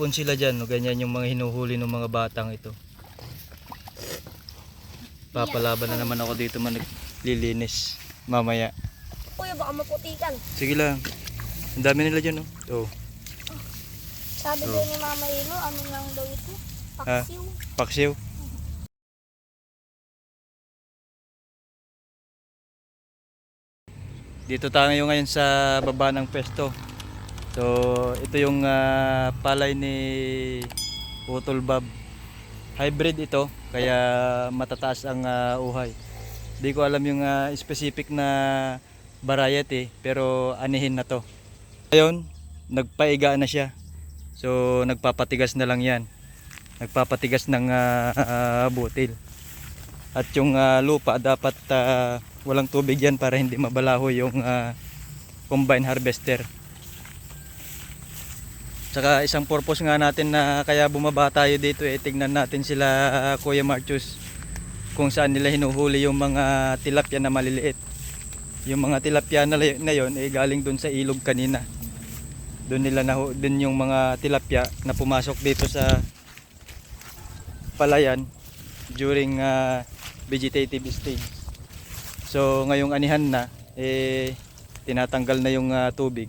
Ipon sila dyan, no? ganyan yung mga hinuhuli ng mga batang ito. Papalaban na naman ako dito man naglilinis mamaya. Kuya, baka maputikan. Sige lang. Ang dami nila dyan, no? Oh, Sabi Oh. ni Mama Ilo, ano lang daw ito? Ha? Paksiw. paksiw. Dito tayo ngayon sa baba ng pesto. So, ito yung ah, palay ni Putol Bob. Hybrid ito, kaya matataas ang ah, uhay. Di ko alam yung ah, specific na variety, pero anihin na to. Ngayon, nagpaiga na siya. So, nagpapatigas na lang yan. Nagpapatigas ng ah, ah, butil. At yung ah, lupa dapat ah, walang tubig yan para hindi mabalaho yung ah, combine harvester. Tsaka isang purpose nga natin na kaya bumaba tayo dito eh tignan natin sila ah, Kuya Marchus kung saan nila hinuhuli yung mga tilapia na maliliit. Yung mga tilapia na, na yon eh galing dun sa ilog kanina. Doon nila nahu din yung mga tilapia na pumasok dito sa palayan during ah, vegetative stage. So ngayong anihan na eh tinatanggal na yung ah, tubig.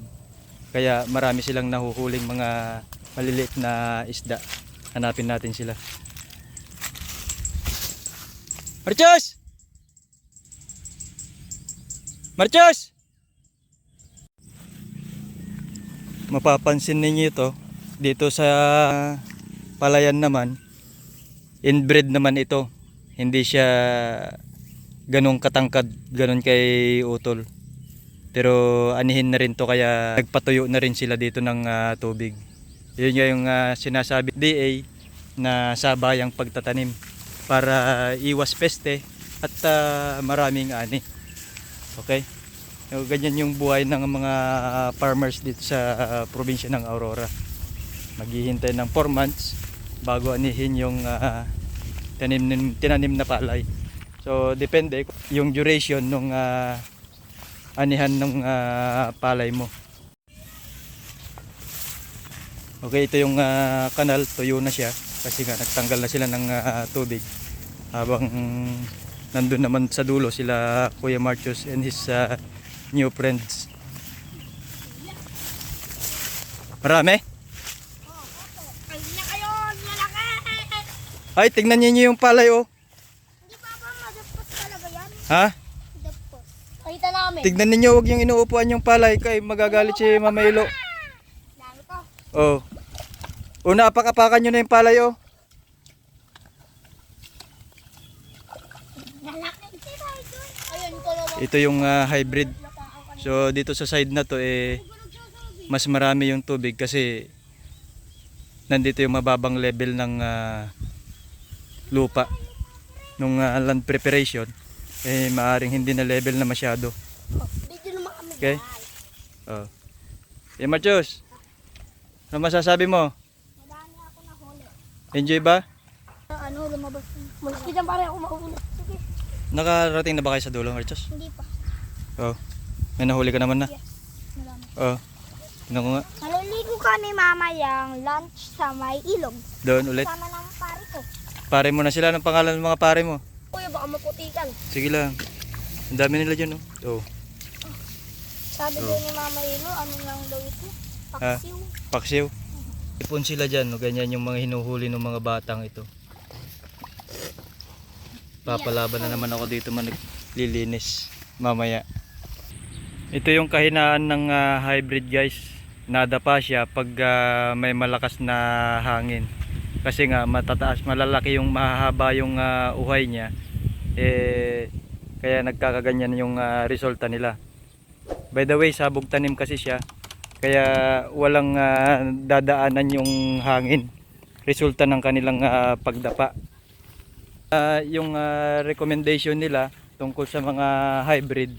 Kaya marami silang nahuhuling mga maliliit na isda. Hanapin natin sila. Marchos! Marchos! Mapapansin ninyo ito dito sa palayan naman inbred naman ito. Hindi siya ganong katangkad, ganon kay utol. Pero anihin na rin to kaya nagpatuyo na rin sila dito ng ah, tubig. Yun yung ah, sinasabi DA na sabayang pagtatanim para iwas peste at ah, maraming ani. Okay? So, ganyan yung buhay ng mga farmers dito sa ah, probinsya ng Aurora. Maghihintay ng 4 months bago anihin yung ah, tanim, tinanim na palay. So depende yung duration nung ah, anihan ng ah, palay mo. Okay, ito yung ah, kanal, tuyo na siya kasi nga nagtanggal na sila ng ah, tubig. Habang nandun naman sa dulo sila Kuya Marcos and his ah, new friends. Marami? Ay tingnan niyo yung palay oh. Hindi pa ba madapos talaga yan? Ha? Namin. Tignan ninyo, wag yung inuupuan yung palay kay magagalit si Mama Ilo. Oh. Una, apakapakan nyo na yung palay oh. Ito yung ah, hybrid. So dito sa side na to eh mas marami yung tubig kasi nandito yung mababang level ng ah, lupa nung ah, land preparation eh maaring hindi na level na masyado. Video naman kami. Okay. Oh. Eh Machos. Ano masasabi mo? Madami ako na huli. Enjoy ba? Ano, lumabas. Malaki dyan pare ako mauna. Sige. Nakarating na ba kayo sa dulo, Machos? Hindi pa. Oh. May nahuli ka naman na. Yes. Marami. Oh. Tingnan ko nga. Maliligo kami mamayang lunch sa may ilog. Doon ulit. Sama ng pare ko. Pare mo na sila ng pangalan ng mga pare mo. Kuya, baka maputikan. Sige lang. Ang dami nila dyan, oh. Oh, Sabi Oh. daw ni Mama Ilo, ano lang daw ito? Paksiw. paksiw. Ipon sila dyan, no? ganyan yung mga hinuhuli ng mga batang ito. Papalaban na naman ako dito man naglilinis mamaya. Ito yung kahinaan ng ah, hybrid guys. Nada pa siya pag ah, may malakas na hangin. Kasi nga matataas, malalaki yung mahaba yung ah, uhay niya. Eh kaya nagkakaganyan yung ah, resulta nila. By the way, sabog tanim kasi siya. Kaya walang ah, dadaanan yung hangin. Resulta ng kanilang ah, pagdapa. Ah, yung ah, recommendation nila tungkol sa mga hybrid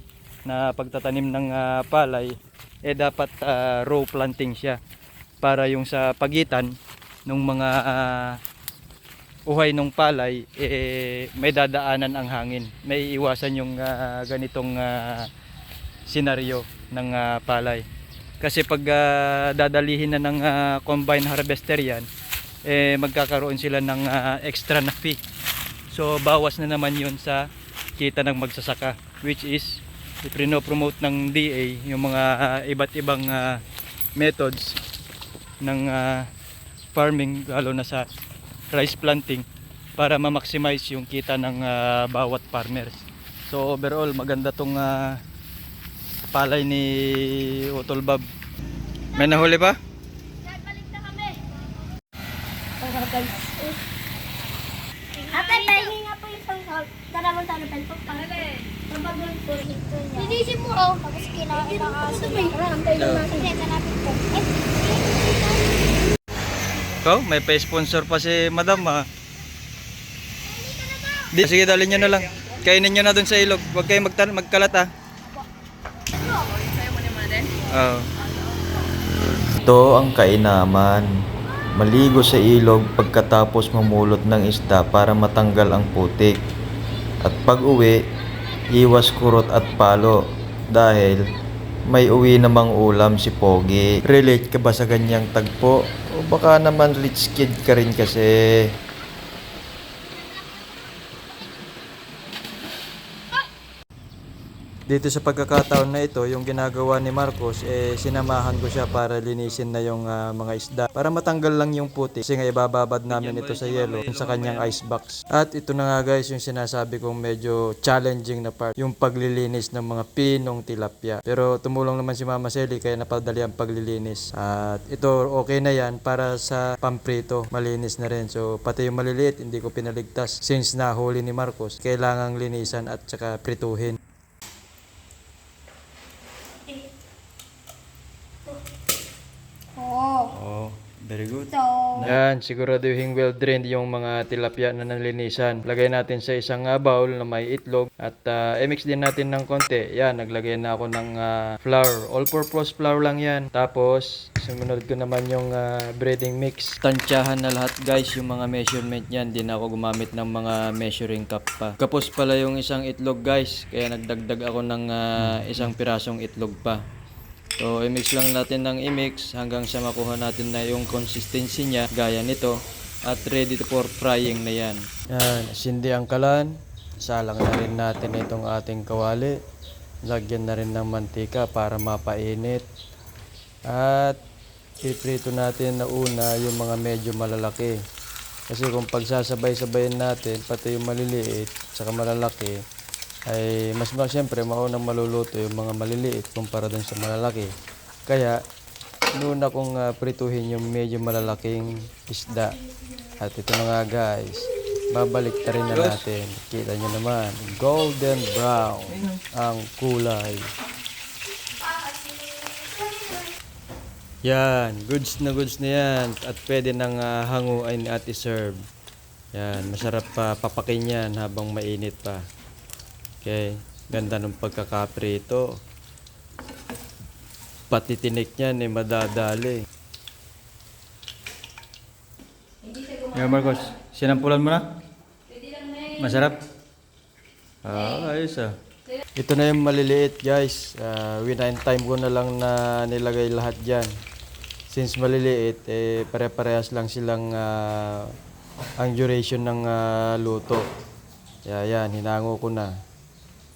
na pagtatanim ng ah, palay eh dapat ah, row planting siya para yung sa pagitan ng mga ah, uhay ng palay eh may dadaanan ang hangin may iwasan yung ah, ganitong ah, senaryo ng ah, palay Kasi pag ah, dadalihin na ng ah, combine harvester yan, eh, magkakaroon sila ng ah, extra na fee. So bawas na naman yun sa kita ng magsasaka which is promote ng DA yung mga ah, iba't ibang ah, methods ng ah, farming lalo na sa rice planting para ma-maximize yung kita ng ah, bawat farmers. So overall maganda tong ah, palay ni Utol Bob. May nahuli pa? Ang sarap guys. Ate, pahingi nga po yung sangkal. Daramon tayo pen po. Pagbagulan po ito niya. Linisin mo oh. Tapos kinain na kasi. Antay lang natin. Hindi, hanapin po. Eh, Ikaw, may pa-sponsor pa si Madam ha. Di, sige, dalhin nyo na lang. Kainin nyo na dun sa ilog. Huwag kayong magkalat ha. Oo. Ito ang kainaman. Maligo sa ilog pagkatapos mamulot ng isda para matanggal ang putik. At pag uwi, iwas kurot at palo dahil may uwi namang ulam si Pogi. Relate ka ba sa ganyang tagpo? O baka naman rich kid ka rin kasi. Dito sa pagkakataon na ito, yung ginagawa ni Marcos, eh, sinamahan ko siya para linisin na yung ah, mga isda. Para matanggal lang yung puti. Kasi nga ibababad namin ito sa yelo sa kanyang ice box. At ito na nga guys, yung sinasabi kong medyo challenging na part. Yung paglilinis ng mga pinong tilapia. Pero tumulong naman si Mama Selly kaya napadali ang paglilinis. At ito okay na yan para sa pamprito. Malinis na rin. So pati yung maliliit, hindi ko pinaligtas. Since nahuli ni Marcos, kailangang linisan at saka prituhin. Oo. Oh, very good. So, Yan, siguraduhin well drained yung mga tilapia na nalinisan. Lagay natin sa isang ah, bowl na may itlog at ah, i-mix din natin ng konti. Yan, naglagay na ako ng ah, flour. All-purpose flour lang yan. Tapos, sumunod ko naman yung ah, breading mix. Tansyahan na lahat guys yung mga measurement yan. Di na ako gumamit ng mga measuring cup pa. Kapos pala yung isang itlog guys. Kaya nagdagdag ako ng ah, isang pirasong itlog pa. So, i-mix lang natin ng i-mix hanggang sa makuha natin na yung consistency niya, gaya nito. At ready for frying na yan. Yan, sindi ang kalan. Salang na rin natin itong ating kawali. Lagyan na rin ng mantika para mapainit. At piprito natin na una yung mga medyo malalaki. Kasi kung pagsasabay-sabayin natin, pati yung maliliit, saka malalaki, ay mas ma siyempre maunang maluluto yung mga maliliit kumpara dun sa malalaki. Kaya nuna kong ah, prituhin yung medyo malalaking isda. At ito na nga guys, babalik ta rin na natin. Kita nyo naman, golden brown ang kulay. Yan, goods na goods na yan. At pwede nang ah, hanguin at iserve. Yan, masarap pa papakin yan habang mainit pa. Okay, ganda ng pagkakaprito. Pati tinik niyan eh, madadali. Yeah, Marcos, sinampulan mo na? Masarap? Ah, ayos ah. Ito na yung maliliit guys. Uh, winine time ko na lang na nilagay lahat dyan. Since maliliit, eh, pare-parehas lang silang ah, ang duration ng ah, luto. Kaya yan, hinango ko na.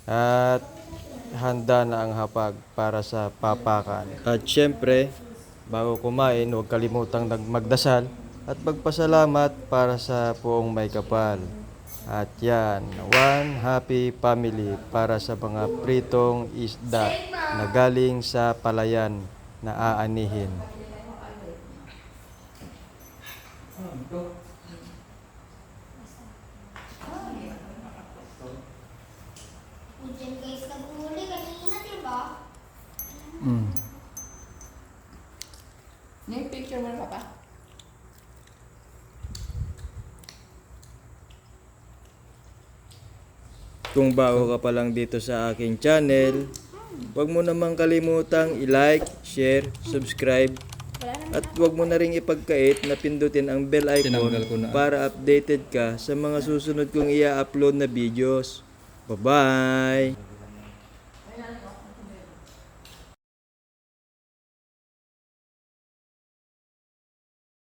At handa na ang hapag para sa papakan. At syempre, bago kumain, huwag kalimutang magdasal at magpasalamat para sa puong may kapal. At yan, one happy family para sa mga pritong isda na galing sa palayan na aanihin. Diyan guys, naghuli kanina, di ba? Mm. Yung picture mo na papa. Kung bago ka pa lang dito sa aking channel, huwag mo namang kalimutang i-like, share, subscribe, at huwag mo na rin ipagkait na pindutin ang bell icon para updated ka sa mga susunod kong i-upload na videos. Bye-bye!